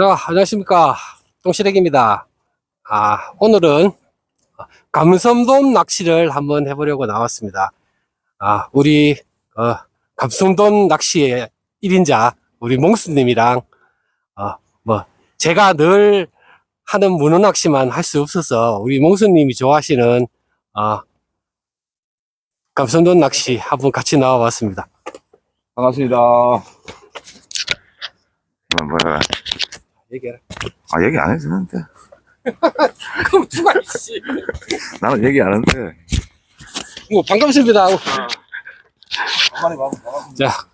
자, 안녕하십니까. 똥시댁입니다. 아, 오늘은 감섬돔 낚시를 한번 해보려고 나왔습니다. 아, 우리, 어, 감섬돔 낚시의 1인자, 우리 몽수님이랑, 어, 뭐, 제가 늘 하는 문어 낚시만 할 수 없어서, 우리 몽수님이 좋아하시는, 어, 감섬돔 낚시 한번 같이 나와 봤습니다. 반갑습니다. 뭐, 뭐야. 얘기해라. 아, 얘기 안 해도 되는데. 그럼 누가, 씨. 나는 얘기 안 하는데. 뭐, 반갑습니다. 한마디 봐. 자,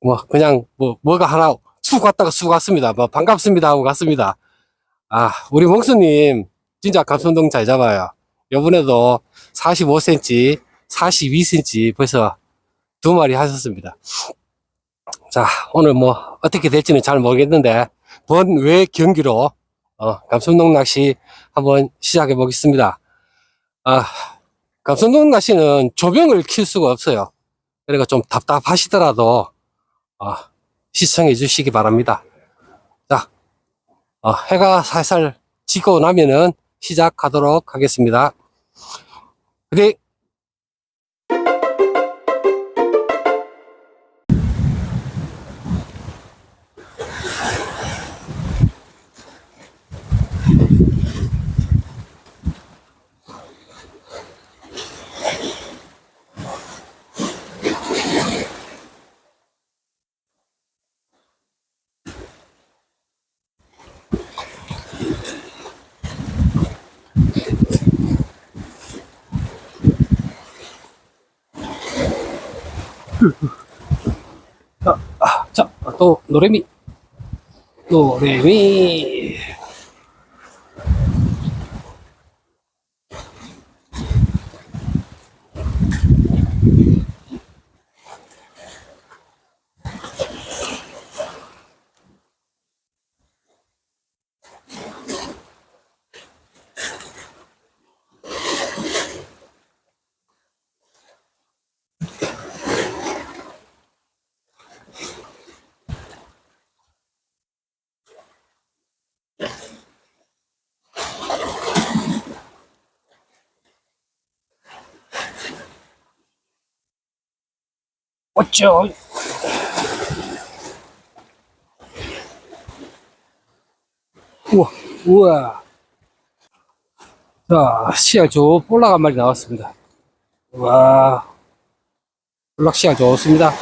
뭐, 그냥, 뭐, 뭐가 하나, 쑥 왔습니다. 뭐, 반갑습니다 하고 갔습니다. 아, 우리 몽수님, 진짜 감성동 잘 잡아요. 요번에도 45cm, 42cm 벌써 두 마리 하셨습니다. 자, 오늘 뭐, 어떻게 될지는 잘 모르겠는데, 번외 경기로, 어, 감성동 낚시 한번 시작해 보겠습니다. 아, 감성동 낚시는 조병을 킬 수가 없어요. 그러니까 좀 답답하시더라도 어, 시청해 주시기 바랍니다. 자, 어, 해가 살살 지고 나면은 시작하도록 하겠습니다. 네. 자, 또 노래미. 노래미. 어쩌. 우와, 우와. 자, 씨알 조 볼락 한 마리 나왔습니다. 와, 볼락 씨알 좋습니다.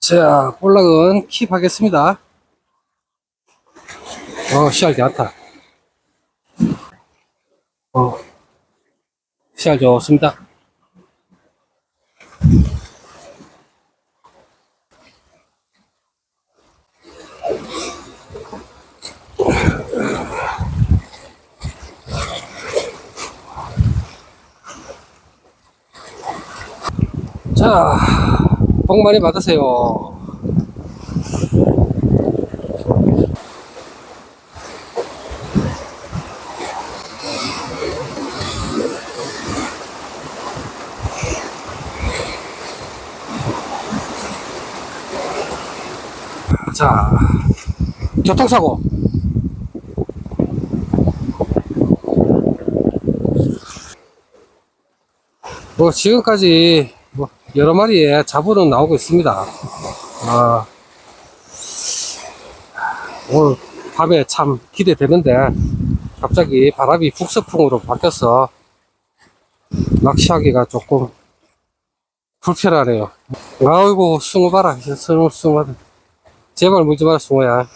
자, 볼락은 킵하겠습니다. 어, 씨알 괜찮다. 어, 씨알 좋습니다. 자, 복 많이 받으세요. 자, 교통사고. 뭐, 지금까지, 뭐, 여러 마리의 자부는 나오고 있습니다. 아, 오늘 밤에 참 기대되는데, 갑자기 바람이 북서풍으로 바뀌어서, 낚시하기가 조금 불편하네요. 아이고, 숭어 봐라. 숭어, 숭어. 제발 물지 마라, 숭어야.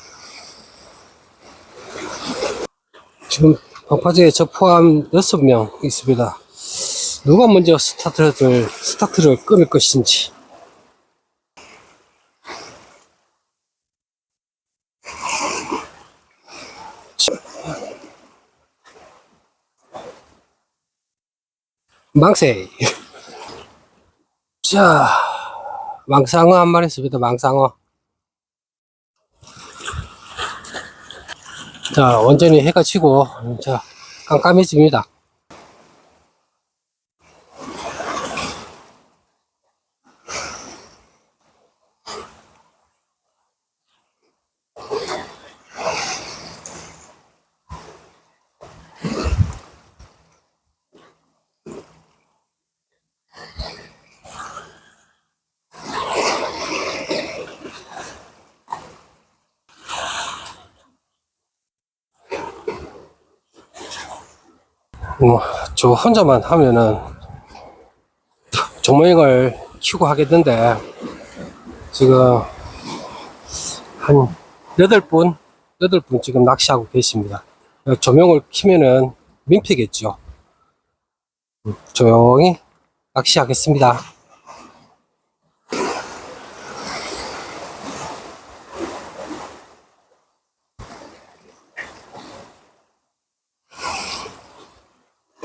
지금 방파제에 저 포함 6명 있습니다. 누가 먼저 스타트를, 스타트를 끊을 것인지. 망세. 자, 망상어 한 마리 있습니다, 망상어. 자, 완전히 해가 지고, 자, 깜깜해집니다. 뭐, 저 혼자만 하면은 조모행을 키고 하겠는데 지금 한 여덟 분, 여덟 분 지금 낚시하고 계십니다. 조명을 키면은 민폐겠죠. 음, 조용히 낚시하겠습니다.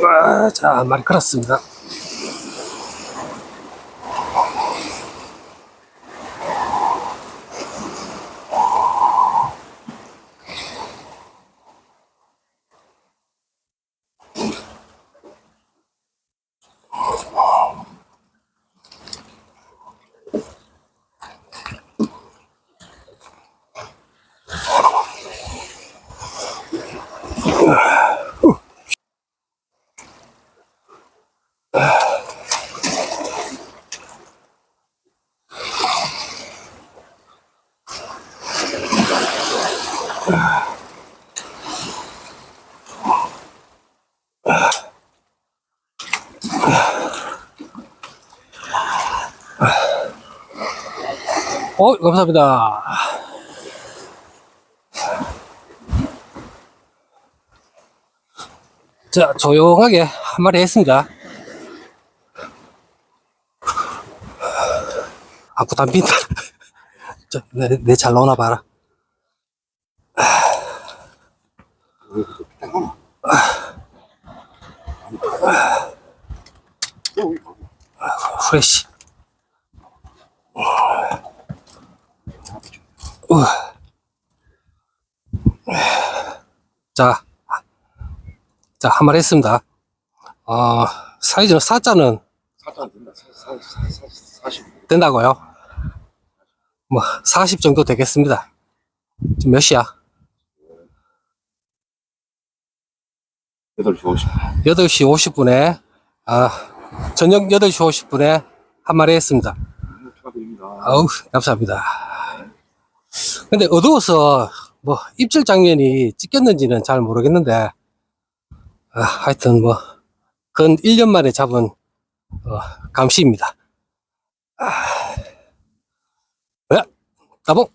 아, 자, 말이 걸었습니다. 어, 감사합니다. 자, 조용하게 한 마리 했습니다. 아구 담빈다. 저, 내, 내 잘 나오나 봐라. 후레쉬. 자, 자, 한 마리 했습니다. 어, 사이즈는 사자는 사자 된다. 사, 사, 사, 사, 사십. 된다고요? 뭐, 40 정도 되겠습니다. 지금 몇 시야? 여덟 시 오십. 8시 50분에, 아, 저녁 8시 50분에 한 마리 했습니다. 아우, 감사합니다. 근데 어두워서, 뭐, 입질 장면이 찍혔는지는 잘 모르겠는데, 아, 하여튼 뭐, 근 1년 만에 잡은, 어, 감시입니다. 아, 야, 따봉!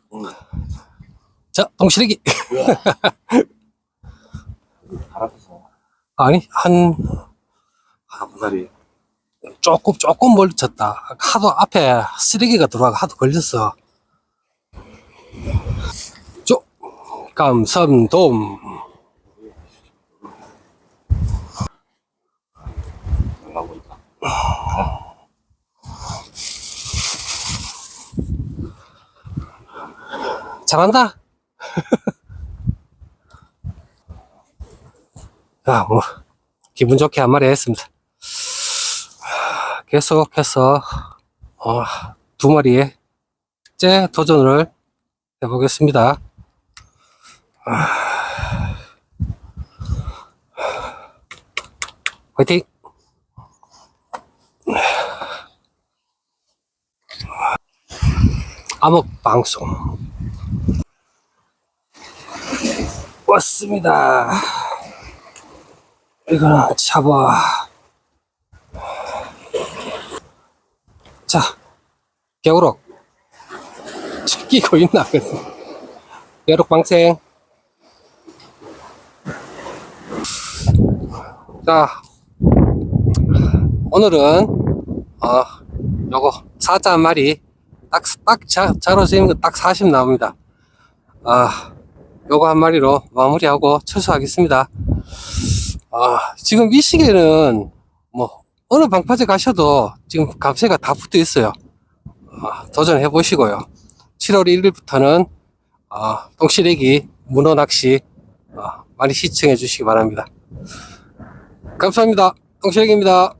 자, 동시래기! 아니, 한, 아, 무다리. 조금, 조금 멀리 쳤다. 하도 앞에 쓰레기가 들어와가 하도 걸렸어. 있다. 잘한다. 야, 뭐, 기분 좋게 한 마리 했습니다. 계속해서, 어, 두 마리의 째 도전을 해보겠습니다. 아. 화이팅! 암흑 방송. 왔습니다. 이거는 잡아. 자, 겨울옥. 끼고 있나? 겨울옥 방생. 자, 오늘은, 어, 요거, 사자 한 마리, 딱, 딱, 자, 자로 재는 거딱 40 나옵니다. 아, 요거 한 마리로 마무리하고 철수하겠습니다. 아, 지금 이 시기에는 뭐 어느 방파제 가셔도 지금 감세가 다 붙어 있어요. 아, 도전해 보시고요. 7월 1일부터는 아, 똥시래기 문어 낚시 아, 많이 시청해 주시기 바랍니다. 감사합니다. 똥시래기입니다.